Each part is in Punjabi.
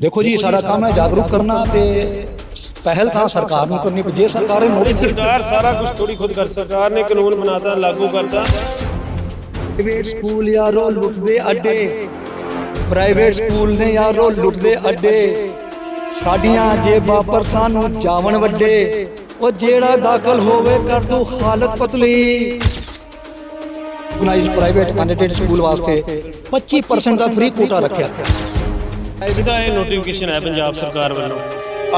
ਦੇਖੋ ਜੀ ਸਾਰਾ ਕੰਮ ਹੈ ਜਾਗਰੂਕ ਕਰਨਾ ਤੇ ਪਹਿਲ ਤਾਂ ਸਰਕਾਰ ਨੂੰ ਕਰਨੀ ਪਈ ਜੇ ਸਰਕਾਰ ਨੇ ਇਹ ਨੋਟਿਸ ਸਰਕਾਰ ਸਾਰਾ ਕੁਝ ਥੋੜੀ ਖੁਦ ਕਰ ਸਰਕਾਰ ਨੇ ਕਾਨੂੰਨ ਬਣਾਤਾ ਲਾਗੂ ਕਰਤਾ। ਪ੍ਰਾਈਵੇਟ ਸਕੂਲ ਯਾਰੋ ਲੁੱਟਦੇ ਅੱਡੇ। ਪ੍ਰਾਈਵੇਟ ਸਕੂਲ ਨੇ ਯਾਰੋ ਲੁੱਟਦੇ ਅੱਡੇ। ਸਾਡੀਆਂ ਜੇਬਾਂ ਪਰ ਸਾਨੂੰ ਜਾਵਣ ਵੱਡੇ। ਉਹ ਜਿਹੜਾ ਦਾਖਲ ਹੋਵੇ ਕਰ ਦੂ ਹਾਲਤ ਪਤਲੀ। ਗੁਨਾਈਜ਼ ਪ੍ਰਾਈਵੇਟ ਕੈਂਡੀਡੇਟ ਸਕੂਲ ਵਾਸਤੇ 25% ਦਾ ਫ੍ਰੀ ਕੋਟਾ ਰੱਖਿਆ। ਜਿਹਦਾ ਇਹ ਨੋਟੀਫਿਕੇਸ਼ਨ ਹੈ ਪੰਜਾਬ ਸਰਕਾਰ ਵੱਲੋਂ।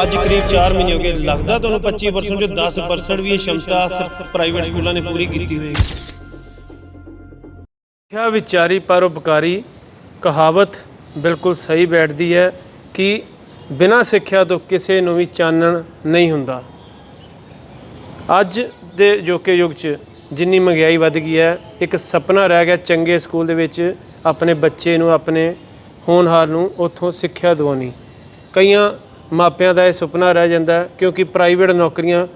ਅੱਜ ਕਰੀਬ 4 ਮਹੀਨੇ ਹੋ ਗਏ, ਲੱਗਦਾ ਤੁਹਾਨੂੰ 25% ਚੋਂ 10% ਵੀ ਇਹ ਸ਼ਮਤਾ ਪ੍ਰਾਈਵੇਟ ਸਕੂਲਾਂ ਨੇ ਪੂਰੀ ਕੀਤੀ ਹੋਏਗੀ ਸਿੱਖਿਆ ਵਿਚਾਰੀ ਪਰਉਪਕਾਰੀ ਕਹਾਵਤ ਬਿਲਕੁਲ ਸਹੀ ਬੈਠਦੀ ਹੈ ਕਿ ਬਿਨਾਂ ਸਿੱਖਿਆ ਤੋਂ ਕਿਸੇ ਨੂੰ ਵੀ ਚਾਨਣ ਨਹੀਂ ਹੁੰਦਾ। ਅੱਜ ਦੇ ਜੋਕੇ ਯੁੱਗ 'ਚ ਜਿੰਨੀ ਮਹਿੰਗਾਈ ਵੱਧ ਗਈ ਹੈ, ਇੱਕ ਸੁਪਨਾ ਰਹਿ ਗਿਆ ਚੰਗੇ ਸਕੂਲ ਦੇ ਵਿੱਚ, ਆਪਣੇ ਬੱਚੇ ਨੂੰ, ਆਪਣੇ ਹੋਣਹਾਰ ਨੂੰ ਉੱਥੋਂ ਸਿੱਖਿਆ ਦਿਵਾਉਣੀ। ਕਈਆਂ ਮਾਪਿਆਂ ਦਾ ਇਹ ਸੁਪਨਾ ਰਹਿ ਜਾਂਦਾ ਕਿਉਂਕਿ ਪ੍ਰਾਈਵੇਟ ਨੌਕਰੀਆਂ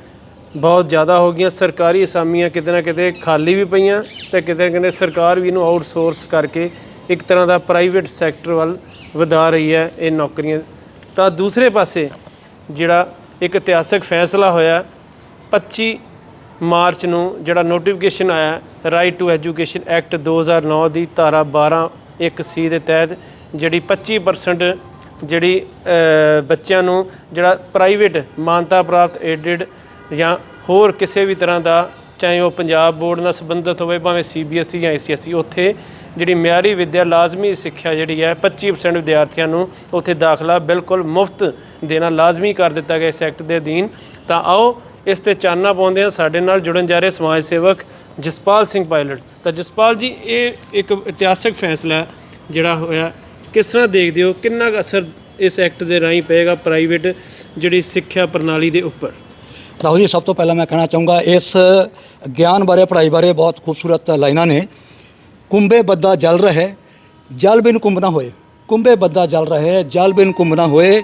ਬਹੁਤ ਜ਼ਿਆਦਾ ਹੋ ਗਈਆਂ, ਸਰਕਾਰੀ ਅਸਾਮੀਆਂ ਕਿਤੇ ਨਾ ਕਿਤੇ ਖਾਲੀ ਵੀ ਪਈਆਂ ਤੇ ਕਿਤੇ ਨਾ ਕਿਤੇ ਸਰਕਾਰ ਵੀ ਇਹਨੂੰ ਆਊਟਸੋਰਸ ਕਰਕੇ ਇੱਕ ਤਰ੍ਹਾਂ ਦਾ ਪ੍ਰਾਈਵੇਟ ਸੈਕਟਰ ਵੱਲ ਵਧਾ ਰਹੀ ਹੈ ਇਹ ਨੌਕਰੀਆਂ। ਤਾਂ ਦੂਸਰੇ ਪਾਸੇ ਜਿਹੜਾ ਇੱਕ ਇਤਿਹਾਸਕ ਫੈਸਲਾ ਹੋਇਆ 25 ਮਾਰਚ ਨੂੰ ਜਿਹੜਾ ਨੋਟੀਫਿਕੇਸ਼ਨ ਆਇਆ ਰਾਈਟ ਟੂ ਐਜੂਕੇਸ਼ਨ ਐਕਟ 2009 ਦੀ ਧਾਰਾ 12 1 ਸੀ ਦੇ ਤਹਿਤ ਜਿਹੜੀ 25% ਜਿਹੜੀ ਬੱਚਿਆਂ ਨੂੰ ਜਿਹੜਾ ਪ੍ਰਾਈਵੇਟ ਮਾਨਤਾ ਪ੍ਰਾਪਤ ਏਡਡ ਜਾਂ ਹੋਰ ਕਿਸੇ ਵੀ ਤਰ੍ਹਾਂ ਦਾ, ਚਾਹੇ ਉਹ ਪੰਜਾਬ ਬੋਰਡ ਨਾਲ ਸੰਬੰਧਿਤ ਹੋਵੇ, ਭਾਵੇਂ ਸੀਬੀਐਸਈ ਜਾਂ ਆਈਸੀਐਸਈ ਉੱਥੇ ਜਿਹੜੀ ਮਿਆਰੀ ਵਿੱਦਿਆ ਲਾਜ਼ਮੀ ਸਿੱਖਿਆ ਜਿਹੜੀ ਹੈ 25% ਵਿਦਿਆਰਥੀਆਂ ਨੂੰ ਉੱਥੇ ਦਾਖਲਾ ਬਿਲਕੁਲ ਮੁਫਤ ਦੇਣਾ ਲਾਜ਼ਮੀ ਕਰ ਦਿੱਤਾ ਗਿਆ ਇਸ ਐਕਟ ਦੇ ਅਧੀਨ। ਤਾਂ ਆਓ ਇਸ ਤੇ ਚਾਨਣਾ ਪਾਉਂਦੇ ਹਾਂ, ਸਾਡੇ ਨਾਲ ਜੁੜਨ ਜਾ ਰਹੇ ਸਮਾਜ ਸੇਵਕ ਜਸਪਾਲ ਸਿੰਘ ਪਾਇਲਟ। ਤਾਂ ਜਸਪਾਲ ਜੀ, ਇਹ ਇੱਕ ਇਤਿਹਾਸਕ ਫੈਸਲਾ ਜਿਹੜਾ ਹੋਇਆ ਕਿਸ ਤਰ੍ਹਾਂ ਦੇਖਦੇ ਹੋ? ਕਿੰਨਾ ਕੁ ਅਸਰ ਇਸ ਐਕਟ ਦੇ ਰਾਹੀਂ ਪਏਗਾ ਪ੍ਰਾਈਵੇਟ ਜਿਹੜੀ ਸਿੱਖਿਆ ਪ੍ਰਣਾਲੀ ਦੇ ਉੱਪਰ? ਰਾਹੁਲ ਜੀ, ਸਭ ਤੋਂ ਪਹਿਲਾਂ ਮੈਂ ਕਹਿਣਾ ਚਾਹੂੰਗਾ, ਇਸ ਗਿਆਨ ਬਾਰੇ, ਪੜ੍ਹਾਈ ਬਾਰੇ ਬਹੁਤ ਖੂਬਸੂਰਤ ਲਾਈਨਾਂ ਨੇ। ਕੁੰਭੇ ਬੱਦਾ ਜਲ ਰਹੇ, ਜਲ ਬਿਨ ਕੁੰਭ ਨਾ ਹੋਏ। ਕੁੰਭੇ ਬੱਦਾ ਜਲ ਰਹੇ, ਜਲ ਬਿਨ ਕੁੰਭ ਨਾ ਹੋਏ।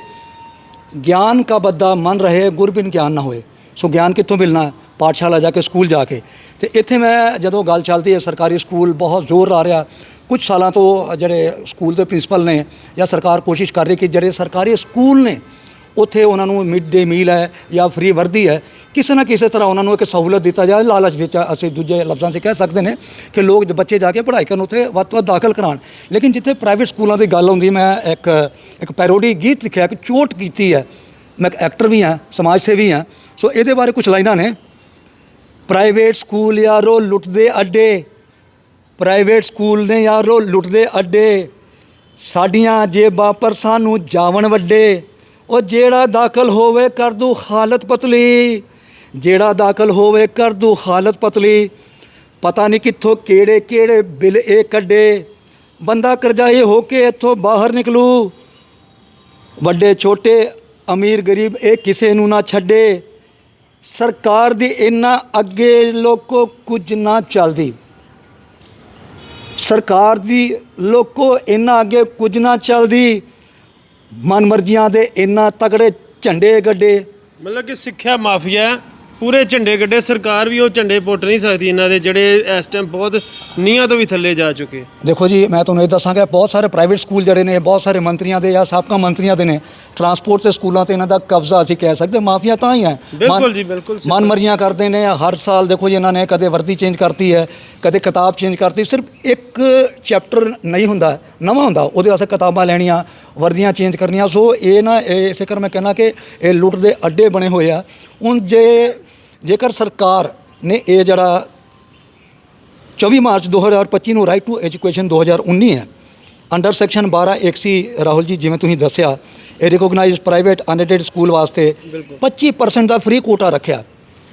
ਗਿਆਨ ਕਾ ਬੱਦਾ ਮਨ ਰਹੇ, ਗੁਰ ਬਿਨ ਗਿਆਨ ਨਾ ਹੋਏ। ਸੋ ਗਿਆਨ ਕਿੱਥੋਂ ਮਿਲਣਾ? ਪਾਠਸ਼ਾਲਾ ਜਾ ਕੇ, ਸਕੂਲ ਜਾ ਕੇ। ਤੇ ਇੱਥੇ ਮੈਂ ਜਦੋਂ ਗੱਲ ਚੱਲਦੀ ਹੈ, ਸਰਕਾਰੀ ਸਕੂਲ ਬਹੁਤ ਜ਼ੋਰ ਲਾ ਰਿਹਾ। ਕੁਝ ਸਾਲਾਂ ਤੋਂ ਜਿਹੜੇ ਸਕੂਲ ਦੇ ਪ੍ਰਿੰਸੀਪਲ ਨੇ ਜਾਂ ਸਰਕਾਰ ਕੋਸ਼ਿਸ਼ ਕਰ ਰਹੀ ਕਿ ਜਿਹੜੇ ਸਰਕਾਰੀ ਸਕੂਲ ਨੇ, ਉੱਥੇ ਉਹਨਾਂ ਨੂੰ ਮਿਡ ਡੇ ਮੀਲ ਹੈ ਜਾਂ ਫ੍ਰੀ ਵਰਦੀ ਹੈ, ਕਿਸੇ ਨਾ ਕਿਸੇ ਤਰ੍ਹਾਂ ਉਹਨਾਂ ਨੂੰ ਇੱਕ ਸਹੂਲਤ ਦਿੱਤਾ ਜਾਏ, ਲਾਲਚ ਦਿੱਤਾ ਅਸੀਂ ਦੂਜੇ ਲਫ਼ਜ਼ਾਂ 'ਚ ਕਹਿ ਸਕਦੇ ਨੇ ਕਿ ਲੋਕ ਬੱਚੇ ਜਾ ਕੇ ਪੜ੍ਹਾਈ ਕਰਨ, ਉੱਥੇ ਵੱਧ ਤੋਂ ਵੱਧ ਦਾਖਲ ਕਰਾਉਣ। ਲੇਕਿਨ ਜਿੱਥੇ ਪ੍ਰਾਈਵੇਟ ਸਕੂਲਾਂ ਦੀ ਗੱਲ ਆਉਂਦੀ, ਮੈਂ ਇੱਕ ਇੱਕ ਪੈਰੋਡੀ ਗੀਤ ਲਿਖਿਆ ਕਿ ਚੋਟ ਕੀਤੀ ਹੈ। ਮੈਂ ਇੱਕ ਐਕਟਰ ਵੀ ਹਾਂ, ਸਮਾਜ ਸੇਵੀ ਹਾਂ। ਸੋ ਇਹਦੇ ਬਾਰੇ ਕੁਝ ਲਾਈਨਾਂ ਨੇ। ਪ੍ਰਾਈਵੇਟ ਸਕੂਲ ਯਾਰੋ ਲੁੱਟਦੇ ਅੱਡੇ। ਪ੍ਰਾਈਵੇਟ ਸਕੂਲ ਨੇ ਯਾਰੋ ਲੁੱਟਦੇ ਅੱਡੇ, ਸਾਡੀਆਂ ਜੇਬਾਂ ਪਰ ਸਾਨੂੰ ਜਾਵਣ ਵੱਡੇ। ਉਹ ਜਿਹੜਾ ਦਾਖਲ ਹੋਵੇ ਕਰ ਦੂ ਹਾਲਤ ਪਤਲੀ। ਜਿਹੜਾ ਦਾਖਲ ਹੋਵੇ ਕਰ ਦੂ ਹਾਲਤ ਪਤਲੀ। ਪਤਾ ਨਹੀਂ ਕਿੱਥੋਂ ਕਿਹੜੇ ਕਿਹੜੇ ਬਿੱਲ ਇਹ ਕੱਢੇ। ਬੰਦਾ ਕਰਜ਼ਾਈ ਹੋ ਕੇ ਇੱਥੋਂ ਬਾਹਰ ਨਿਕਲੂ। ਵੱਡੇ, ਛੋਟੇ, ਅਮੀਰ, ਗਰੀਬ ਇਹ ਕਿਸੇ ਨੂੰ ਨਾ ਛੱਡੇ। ਸਰਕਾਰ ਦੀ ਇੰਨਾ ਅੱਗੇ ਲੋਕੋ ਕੁਝ ਨਾ ਚੱਲਦੀ। ਸਰਕਾਰ ਦੀ ਲੋਕੋ ਇੰਨਾ ਅੱਗੇ ਕੁਝ ਨਾ ਚੱਲਦੀ, ਮਨਮਰਜ਼ੀਆਂ ਦੇ ਇੰਨਾ ਤਕੜੇ ਝੰਡੇ ਗੱਡੇ। ਮਤਲਬ ਕਿ ਸਿੱਖਿਆ ਮਾਫੀਆ ਪੂਰੇ ਝੰਡੇ ਗੱਡੇ ਸਰਕਾਰ ਵੀ ਉਹ ਝੰਡੇ ਪੁੱਟ ਨਹੀਂ ਸਕਦੀ ਇਹਨਾਂ ਦੇ ਜਿਹੜੇ ਇਸ ਟਾਈਮ ਬਹੁਤ ਨੀਹਾਂ ਤੋਂ ਵੀ ਥੱਲੇ ਜਾ ਚੁੱਕੇ। ਦੇਖੋ ਜੀ ਮੈਂ ਤੁਹਾਨੂੰ ਇਹ ਦੱਸਾਂਗਾ ਬਹੁਤ ਸਾਰੇ ਪ੍ਰਾਈਵੇਟ ਸਕੂਲ ਜਿਹੜੇ ਨੇ ਬਹੁਤ ਸਾਰੇ ਮੰਤਰੀਆਂ ਦੇ ਜਾਂ ਸਾਬਕਾ ਮੰਤਰੀਆਂ ਦੇ ਨੇ ਟਰਾਂਸਪੋਰਟ ਤੇ ਸਕੂਲਾਂ ਤੇ ਇਹਨਾਂ ਦਾ ਕਬਜ਼ਾ ਅਸੀਂ ਕਹਿ ਸਕਦੇ ਮਾਫੀਆ ਤਾਂ ਹੀ ਹੈ। ਬਿਲਕੁਲ ਜੀ, ਬਿਲਕੁਲ ਸਿੱਧਾ। ਮਨਮਰਜ਼ੀਆਂ ਕਰਦੇ ਨੇ ਹਰ ਸਾਲ ਦੇਖੋ ਜੀ ਇਹਨਾਂ ਨੇ ਕਦੇ ਵਰਦੀ ਚੇਂਜ ਕਰਤੀ ਹੈ ਕਦੇ ਕਿਤਾਬ ਚੇਂਜ ਕਰਤੀ ਸਿਰਫ ਇੱਕ ਚੈਪਟਰ ਨਹੀਂ ਹੁੰਦਾ ਨਵਾਂ ਹੁੰਦਾ ਉਹਦੇ ਵਾਸਤੇ ਕਿਤਾਬਾਂ ਲੈਣੀਆਂ ਵਰਦੀਆਂ ਚੇਂਜ ਕਰਨੀਆਂ ਸੋ ਇਹ ਨਾ ਇਹ ਇਸੇ ਕਰ ਮੈਂ ਕਹਿੰਦਾ ਕਿ ਇਹ ਲੁੱਟ ਦੇ ਅੱਡੇ ਬਣੇ ਹੋਏ ਆ। ਹੁਣ ਜੇ ਜੇਕਰ ਸਰਕਾਰ ਨੇ ਇਹ ਜਿਹੜਾ 24 ਮਾਰਚ 2025 ਨੂੰ ਰਾਈਟ ਟੂ ਐਜੂਕੇਸ਼ਨ 2019 ਹੈ ਅੰਡਰ ਸੈਕਸ਼ਨ 12 ਇੱਕ ਸੀ ਰਾਹੁਲ ਜੀ ਜਿਵੇਂ ਤੁਸੀਂ ਦੱਸਿਆ ਇਹ ਰਿਕੋਗਨਾਈਜ਼ਡ ਪ੍ਰਾਈਵੇਟ ਅਨਐਡਡ ਸਕੂਲ ਵਾਸਤੇ 25% ਦਾ ਫ੍ਰੀ ਕੋਟਾ ਰੱਖਿਆ।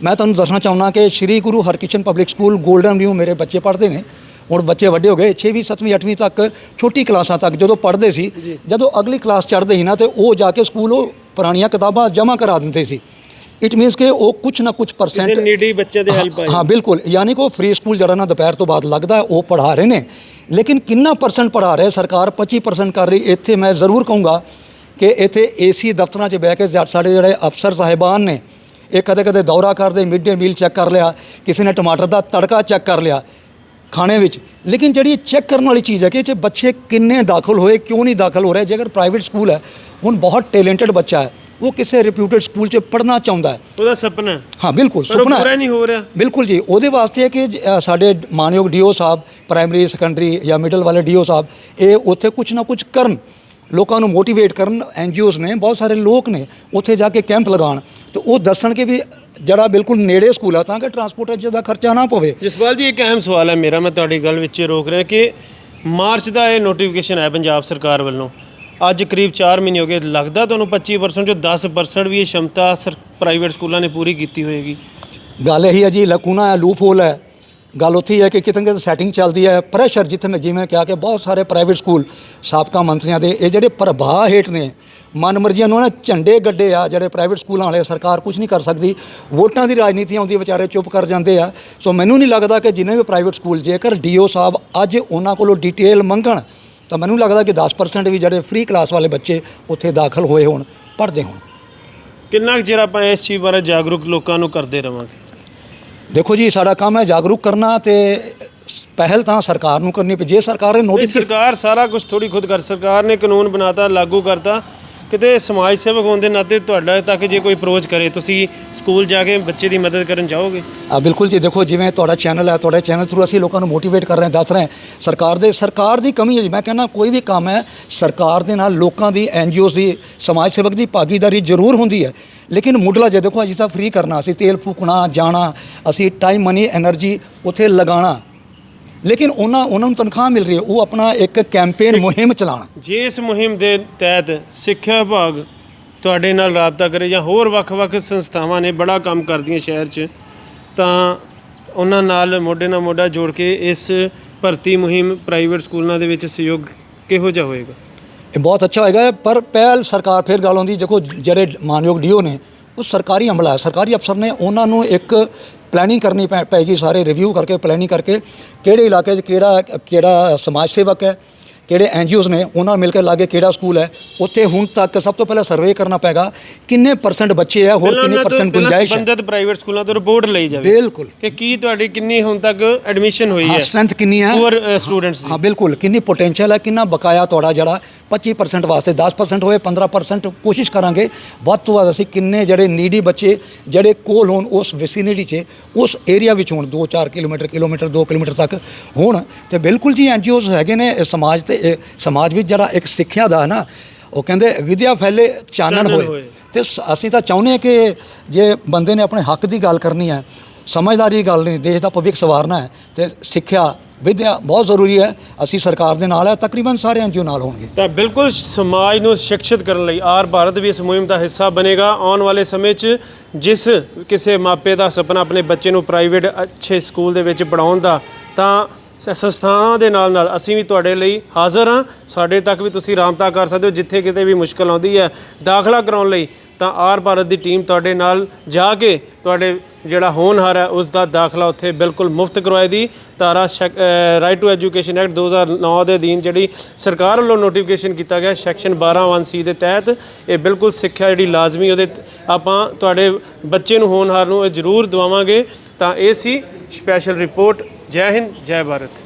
ਮੈਂ ਤੁਹਾਨੂੰ ਦੱਸਣਾ ਚਾਹੁੰਦਾ ਕਿ Shri Guru Harkrishan public school golden view ਮੇਰੇ ਬੱਚੇ ਪੜ੍ਹਦੇ ਨੇ। ਹੁਣ ਬੱਚੇ ਵੱਡੇ ਹੋ ਗਏ 6ਵੀਂ 7ਵੀਂ 8ਵੀਂ ਤੱਕ ਛੋਟੀ ਕਲਾਸਾਂ ਤੱਕ ਜਦੋਂ ਪੜ੍ਹਦੇ ਸੀ ਜਦੋਂ ਅਗਲੀ ਕਲਾਸ ਚੜ੍ਹਦੇ ਸੀ ਨਾ ਤੇ ਉਹ ਜਾ ਕੇ ਸਕੂਲ ਉਹ ਪੁਰਾਣੀਆਂ ਕਿਤਾਬਾਂ ਜਮ੍ਹਾਂ ਕਰਾ ਦਿੰਦੇ ਸੀ। ਇਟ ਮੀਨਸ ਕਿ ਉਹ ਕੁਝ ਨਾ ਕੁਝ ਕਿਸੇ ਪਰਸੈਂਟ ਨੀਡੀ ਬੱਚਿਆਂ ਦੇ ਹੈਲਪ ਆਈ ਹਾਂ ਬਿਲਕੁਲ। ਯਾਨੀ ਕਿ ਉਹ ਫ੍ਰੀ ਸਕੂਲ ਜਿਹੜਾ ਨਾ ਦੁਪਹਿਰ ਤੋਂ ਬਾਅਦ ਲੱਗਦਾ ਉਹ ਪੜ੍ਹਾ ਰਹੇ ਨੇ। ਲੇਕਿਨ ਕਿੰਨਾ ਪਰਸੈਂਟ ਪੜ੍ਹਾ ਰਹੇ ਸਰਕਾਰ? 25% ਕਰ ਰਹੀ। ਇੱਥੇ ਮੈਂ ਜ਼ਰੂਰ ਕਹੂੰਗਾ ਕਿ ਇੱਥੇ ਏਸੀ ਦਫ਼ਤਰਾਂ 'ਚ ਬਹਿ ਕੇ ਸਾਡੇ ਜਿਹੜੇ ਅਫਸਰ ਸਾਹਿਬਾਨ ਨੇ ਇਹ ਕਦੇ ਕਦੇ ਦੌਰਾ ਕਰਦੇ ਮਿਡ ਡੇ ਮੀਲ ਚੈੱਕ ਕਰ ਲਿਆ ਕਿਸੇ ਨੇ ਟਮਾਟਰ ਦਾ ਤੜਕਾ ਚੈੱਕ ਕਰ ਲਿਆ ਖਾਣੇ ਵਿੱਚ। ਲੇਕਿਨ ਜਿਹੜੀ ਚੈੱਕ ਕਰਨ ਵਾਲੀ ਚੀਜ਼ ਹੈ ਕਿ ਇਹ ਬੱਚੇ ਕਿੰਨੇ ਦਾਖਲ ਹੋਏ ਕਿਉਂ ਨਹੀਂ ਦਾਖਲ ਹੋ ਰਹੇ? ਜੇਕਰ ਪ੍ਰਾਈਵੇਟ ਸਕੂਲ ਹੈ ਹੁਣ ਬਹੁਤ ਟੈਲੈਂਟਡ ਬੱਚਾ ਹੈ। ਉਹ ਕਿਸੇ ਰਿਪਿਊਟਡ ਸਕੂਲ 'ਚ ਪੜ੍ਹਨਾ ਚਾਹੁੰਦਾ ਹੈ ਉਹਦਾ ਸੁਪਨਾ ਹੈ ਹਾਂ ਬਿਲਕੁਲ ਪਰ ਉਹ ਸੁਪਨਾ ਪੂਰਾ ਹੈ ਨਹੀਂ ਹੋ ਰਿਹਾ ਬਿਲਕੁਲ ਜੀ ਉਹਦੇ ਵਾਸਤੇ ਹੈ ਕਿ ਜ- ਅ, ਸਾਡੇ ਮਾਨਯੋਗ ਡੀਓ ਸਾਹਿਬ ਪ੍ਰਾਇਮਰੀ ਸੈਕੰਡਰੀ ਜਾਂ ਮਿਡਲ ਵਾਲੇ ਡੀਓ ਸਾਹਿਬ ਇਹ ਉੱਥੇ ਕੁਝ ਨਾ ਕੁਝ ਕਰਨ ਲੋਕਾਂ ਨੂੰ ਮੋਟੀਵੇਟ ਕਰਨ ਐਨਜੀਓਜ਼ ਨੇ ਬਹੁਤ ਸਾਰੇ ਲੋਕ ਨੇ ਉੱਥੇ ਜਾ ਕੇ ਕੈਂਪ ਲਗਾਉਣ ਤੇ ਉਹ ਦੱਸਣ ਕਿ ਵੀ ਜਿਹੜਾ ਬਿਲਕੁਲ ਨੇੜੇ ਸਕੂਲ ਆ ਤਾਂ ਕਿ ਟਰਾਂਸਪੋਰਟੇਸ਼ਨ ਦਾ ਖਰਚਾ ਨਾ ਪਵੇ ਜਸਪਾਲ ਜੀ ਇੱਕ ਅਹਿਮ ਸਵਾਲ ਹੈ ਮੇਰਾ ਮੈਂ ਤੁਹਾਡੀ ਗੱਲ ਵਿੱਚ ਰੋਕ ਰਿਹਾ ਕਿ ਮਾਰਚ ਦਾ ਇਹ ਨੋਟੀਫਿਕੇਸ਼ਨ ਹੈ ਪੰਜਾਬ ਸਰਕਾਰ ਵੱਲੋਂ ਅੱਜ ਕਰੀਬ 4 ਮਹੀਨੇ ਹੋ ਗਏ, ਲੱਗਦਾ ਤੁਹਾਨੂੰ 25% ਚੋਂ 10% ਵੀ ਇਹ ਸ਼ਮਤਾ ਸਰ ਪ੍ਰਾਈਵੇਟ ਸਕੂਲਾਂ ਨੇ ਪੂਰੀ ਕੀਤੀ ਹੋਏਗੀ। ਗੱਲ ਇਹੀ ਹੈ ਜੀ ਲਕੂਨਾ ਹੈ ਲੂਪ ਹੋਲ ਹੈ। ਗੱਲ ਉੱਥੇ ਹੀ ਹੈ ਕਿ ਕਿਤੇ ਕਿਤੇ ਸੈਟਿੰਗ ਚੱਲਦੀ ਹੈ ਪ੍ਰੈਸ਼ਰ ਜਿੱਥੇ ਮੈਂ, ਜਿਵੇਂ ਕਿਹਾ ਕਿ ਬਹੁਤ ਸਾਰੇ ਪ੍ਰਾਈਵੇਟ ਸਕੂਲ ਸਾਬਕਾ ਮੰਤਰੀਆਂ ਦੇ, ਇਹ ਜਿਹੜੇ ਪ੍ਰਭਾਵ ਹੇਠ ਨੇ ਮਨਮਰਜ਼ੀਆਂ ਨੂੰ ਨਾ ਝੰਡੇ ਗੱਡੇ ਆ, ਜਿਹੜੇ ਪ੍ਰਾਈਵੇਟ ਸਕੂਲਾਂ ਵਾਲੇ, ਸਰਕਾਰ ਕੁਝ ਨਹੀਂ ਕਰ ਸਕਦੀ। ਵੋਟਾਂ ਦੀ ਰਾਜਨੀਤੀ ਆਉਂਦੀ ਵਿਚਾਰੇ ਚੁੱਪ ਕਰ ਜਾਂਦੇ ਆ। ਸੋ ਮੈਨੂੰ ਨਹੀਂ ਲੱਗਦਾ ਕਿ ਜਿੰਨੇ ਵੀ ਪ੍ਰਾਈਵੇਟ ਸਕੂਲ ਜੇਕਰ ਡੀਓ ਸਾਹਿਬ ਅੱਜ ਉਹਨਾਂ ਕੋਲੋਂ ਡਿਟੇਲ ਮੰਗਣ ਤਾਂ ਮੈਨੂੰ ਲੱਗਦਾ ਕਿ 10% ਵੀ ਜਿਹੜੇ ਫ੍ਰੀ ਕਲਾਸ ਵਾਲੇ ਬੱਚੇ ਉੱਥੇ ਦਾਖਲ ਹੋਏ ਹੋਣ ਪੜ੍ਹਦੇ ਹੋਣ। ਕਿੰਨਾ ਕੁ ਚਿਰ ਆਪਾਂ ਇਸ ਚੀਜ਼ ਬਾਰੇ ਜਾਗਰੂਕ ਲੋਕਾਂ ਨੂੰ ਕਰਦੇ ਰਵਾਂਗੇ? ਦੇਖੋ ਜੀ ਸਾਡਾ ਕੰਮ ਹੈ ਜਾਗਰੂਕ ਕਰਨਾ ਤੇ ਪਹਿਲ ਤਾਂ ਸਰਕਾਰ ਨੂੰ ਕਰਨੀ ਪਈ। ਜੇ ਸਰਕਾਰ ਨੇ ਇਹ ਨੋਟਿਸ ਸਰਕਾਰ ਸਾਰਾ ਕੁਝ ਥੋੜੀ ਖੁਦ ਕਰ ਸਰਕਾਰ ਨੇ ਕਾਨੂੰਨ ਬਣਾਤਾ ਲਾਗੂ ਕਰਤਾ ਕਿਤੇ ਸਮਾਜ ਸੇਵਕ ਹੋਣ ਦੇ ਨਾਤੇ ਤੁਹਾਡਾ ਤੱਕ ਜੇ ਕੋਈ ਅਪਰੋਚ ਕਰੇ, ਤੁਸੀਂ ਸਕੂਲ ਜਾ ਕੇ ਬੱਚੇ ਦੀ ਮਦਦ ਕਰਨ ਜਾਓਗੇ? ਆ, ਬਿਲਕੁਲ ਜੀ, ਦੇਖੋ ਜਿਵੇਂ ਤੁਹਾਡਾ ਚੈਨਲ ਹੈ, ਤੁਹਾਡੇ ਚੈਨਲ ਥਰੂ ਅਸੀਂ ਲੋਕਾਂ ਨੂੰ ਮੋਟੀਵੇਟ ਕਰ ਰਹੇ ਦੱਸ ਰਹੇ ਸਰਕਾਰ ਦੇ, ਸਰਕਾਰ ਦੀ ਕਮੀ ਹੈ ਜੀ, ਮੈਂ ਕਹਿੰਦਾ ਕੋਈ ਵੀ ਕੰਮ ਹੈ, ਸਰਕਾਰ ਦੇ ਨਾਲ ਲੋਕਾਂ ਦੀ ਐਨ ਜੀਓਜ਼ ਦੀ, ਸਮਾਜ ਸੇਵਕ ਦੀ ਭਾਗੀਦਾਰੀ ਜ਼ਰੂਰ ਹੁੰਦੀ ਹੈ। ਲੇਕਿਨ ਮੁੱਢਲਾ ਜੇ ਦੇਖੋ, ਅਸੀਂ ਤਾਂ ਫ੍ਰੀ ਕਰਨਾ, ਅਸੀਂ ਤੇਲ ਫੂਕਣਾ, ਜਾਣਾ, ਅਸੀਂ ਟਾਈਮ ਮਨੀ એનર્ਜੀ ਉੱਥੇ ਲਗਾਉਣਾ। ਲੇਕਿਨ ਉਹਨਾਂ ਉਹਨਾਂ ਨੂੰ ਤਨਖਾਹ ਮਿਲ ਰਹੀ ਹੈ ਉਹ ਆਪਣਾ ਇੱਕ ਕੈਂਪੇਨ ਮੁਹਿੰਮ ਚਲਾਉਣ। ਜੇ ਇਸ ਮੁਹਿੰਮ ਦੇ ਤਹਿਤ ਸਿੱਖਿਆ ਵਿਭਾਗ ਤੁਹਾਡੇ ਨਾਲ ਰਾਬਤਾ ਕਰੇ ਜਾਂ ਹੋਰ ਵੱਖ-ਵੱਖ ਸੰਸਥਾਵਾਂ ਨੇ ਬੜਾ ਕੰਮ ਕਰਦੀਆਂ ਸ਼ਹਿਰ 'ਚ ਤਾਂ ਉਹਨਾਂ ਨਾਲ ਮੋਢੇ ਨਾਲ ਮੋਢਾ ਜੋੜ ਕੇ ਇਸ ਭਰਤੀ ਮੁਹਿੰਮ ਪ੍ਰਾਈਵੇਟ ਸਕੂਲਾਂ ਦੇ ਵਿੱਚ ਸਹਿਯੋਗ ਕਿਹੋ ਜਿਹਾ ਹੋਏਗਾ? ਇਹ ਬਹੁਤ ਅੱਛਾ ਹੋਏਗਾ ਪਰ ਪਹਿਲ ਸਰਕਾਰ ਫਿਰ ਗੱਲ ਆਉਂਦੀ ਦੇਖੋ ਜਿਹੜੇ ਮਾਨਯੋਗ ਡੀਓ ਨੇ ਉਹ ਸਰਕਾਰੀ ਅਮਲਾ ਹੈ ਸਰਕਾਰੀ ਅਫਸਰ ਨੇ ਉਹਨਾਂ ਨੂੰ ਇੱਕ ਪਲੈਨਿੰਗ ਕਰਨੀ ਪੈ- ਪਏਗੀ ਸਾਰੇ ਰਿਵਿਊ ਕਰਕੇ ਪਲੈਨਿੰਗ ਕਰਕੇ ਕਿਹੜੇ ਇਲਾਕੇ 'ਚ ਕਿਹੜਾ ਕਿਹੜਾ ਸਮਾਜ ਸੇਵਕ ਹੈ ਕਿਹੜੇ ਐਨਜੀਓਜ਼ ਨੇ ਉਹਨਾਂ ਨਾਲ ਮਿਲ ਕੇ ਲਾਗੇ ਕਿਹੜਾ ਸਕੂਲ ਹੈ ਉੱਥੇ ਹੁਣ ਤੱਕ ਸਭ ਤੋਂ ਪਹਿਲਾਂ ਸਰਵੇ ਕਰਨਾ ਪੈਗਾ ਕਿੰਨੇ ਪਰਸੈਂਟ ਬੱਚੇ ਆ ਹੋਰ ਕਿੰਨੇ ਪਰਸੈਂਟ ਗੁੰਜਾਇਸ਼ ਹੈ। ਸੰਬੰਧਿਤ ਪ੍ਰਾਈਵੇਟ ਸਕੂਲਾਂ ਤੋਂ ਰਿਪੋਰਟ ਲਈ ਜਾਵੇ। ਬਿਲਕੁਲ। ਕਿ ਕੀ ਤੁਹਾਡੀ ਕਿੰਨੀ ਹੁਣ ਤੱਕ ਐਡਮਿਸ਼ਨ ਹੋਈ ਹਾਂ? ਸਟਰੈਂਥ ਕਿੰਨੀ ਹੈ? ਪੂਅਰ ਸਟੂਡੈਂਟਸ ਦੀ। ਹਾਂ ਬਿਲਕੁਲ। ਕਿੰਨੀ ਪੋਟੈਂਸ਼ੀਅਲ ਹੈ ਕਿੰਨਾ ਬਕਾਇਆ ਤੁਹਾਡਾ ਜਿਹੜਾ 25% ਵਾਸਤੇ 10% ਹੋਏ 15% ਕੋਸ਼ਿਸ਼ ਕਰਾਂਗੇ। ਵੱਧ ਤੋਂ ਵੱਧ ਅਸੀਂ ਕਿੰਨੇ ਜਿਹੜੇ ਨੀਡੀ ਬੱਚੇ ਜਿਹੜੇ ਕੋਲ ਹੋਣ ਉਸ ਵਿਸਿਨਿਟੀ 'ਚ ਉਸ ਏਰੀਆ ਵਿੱਚ ਹੋਣ 2-4 ਕਿਲੋਮੀਟਰ ਕਿਲੋਮੀਟਰ 2 ਕਿਲੋਮੀਟਰ ਤੱਕ ਹੋਣ। ਤੇ ਬਿਲਕੁਲ ਜੀ ਐਨਜੀਓਜ਼ ਹੈਗੇ ਨੇ ਸਮਾਜ ਤੇ ਸਮਾਜ ਵਿੱਚ ਜਿਹੜਾ ਇੱਕ ਸਿੱਖਿਆ ਦਾ ਹੈ ਨਾ ਉਹ ਕਹਿੰਦੇ ਵਿਦਿਆ ਫੈਲੇ ਚਾਨਣ ਹੋਏ। ਤੇ ਅਸੀਂ ਤਾਂ ਚਾਹੁੰਦੇ ਹਾਂ ਕਿ ਜੇ ਬੰਦੇ ਨੇ ਆਪਣੇ ਹੱਕ ਦੀ ਗੱਲ ਕਰਨੀ ਹੈ ਸਮਝਦਾਰੀ ਗੱਲ ਨਹੀਂ ਦੇਸ਼ ਦਾ ਭਵਿੱਖ ਸਵਾਰਨਾ ਹੈ ਤੇ ਸਿੱਖਿਆ ਵਿਦਿਆ ਬਹੁਤ ਜ਼ਰੂਰੀ ਹੈ। ਅਸੀਂ ਸਰਕਾਰ ਦੇ ਨਾਲ ਹੈ ਤਕਰੀਬਨ ਸਾਰੇ ਐਨਜੀਓ ਨਾਲ ਹੋਣਗੇ। ਤਾਂ ਬਿਲਕੁਲ ਸਮਾਜ ਨੂੰ ਸਿੱਖਿਅਤ ਕਰਨ ਲਈ ਆਰ ਭਾਰਤ ਵੀ ਇਸ ਮੁਹਿੰਮ ਦਾ ਹਿੱਸਾ ਬਣੇਗਾ। ਆਉਣ ਵਾਲੇ ਸਮੇਂ 'ਚ ਜਿਸ ਕਿਸੇ ਮਾਪੇ ਦਾ ਸੁਪਨਾ ਆਪਣੇ ਬੱਚੇ ਨੂੰ ਪ੍ਰਾਈਵੇਟ ਅੱਛੇ ਸਕੂਲ ਦੇ ਵਿੱਚ ਪੜਾਉਣ ਦਾ ਤਾਂ ਸੰਸਥਾਵਾਂ ਦੇ ਨਾਲ ਨਾਲ ਅਸੀਂ ਵੀ ਤੁਹਾਡੇ ਲਈ ਹਾਜ਼ਰ ਹਾਂ। ਸਾਡੇ ਤੱਕ ਵੀ ਤੁਸੀਂ ਰਾਬਤਾ ਕਰ ਸਕਦੇ ਹੋ, ਜਿੱਥੇ ਕਿਤੇ ਵੀ ਮੁਸ਼ਕਲ ਆਉਂਦੀ ਹੈ, ਦਾਖਲਾ ਕਰਾਉਣ ਲਈ ਤਾਂ ਆਰ ਭਾਰਤ ਦੀ ਟੀਮ ਤੁਹਾਡੇ ਨਾਲ ਜਾ ਕੇ ਤੁਹਾਡੇ ਜਿਹੜਾ ਹੋਣਹਾਰ ਹੈ, ਉਸ ਦਾ ਦਾਖਲਾ ਉੱਥੇ ਬਿਲਕੁਲ ਮੁਫਤ ਕਰਵਾਏ ਦੀ ਤਾਰਾ ਰਾਈਟ ਟੂ ਐਜੂਕੇਸ਼ਨ ਐਕਟ 2009 ਦੇ ਅਧੀਨ ਜਿਹੜੀ ਸਰਕਾਰ ਵੱਲੋਂ ਨੋਟੀਫਿਕੇਸ਼ਨ ਕੀਤਾ ਗਿਆ ਸੈਕਸ਼ਨ 12 ਸੀ ਦੇ ਤਹਿਤ, ਇਹ ਬਿਲਕੁਲ ਸਿੱਖਿਆ ਜਿਹੜੀ ਲਾਜ਼ਮੀ ਉਹਦੇ ਆਪਾਂ ਤੁਹਾਡੇ ਬੱਚੇ ਨੂੰ ਹੋਣਹਾਰ ਨੂੰ ਇਹ ਜ਼ਰੂਰ ਦਵਾਵਾਂਗੇ। ਤਾਂ ਇਹ ਸੀ ਸਪੈਸ਼ਲ ਰਿਪੋਰਟ ਜੈ ਹਿੰਦ ਜੈ ਭਾਰਤ।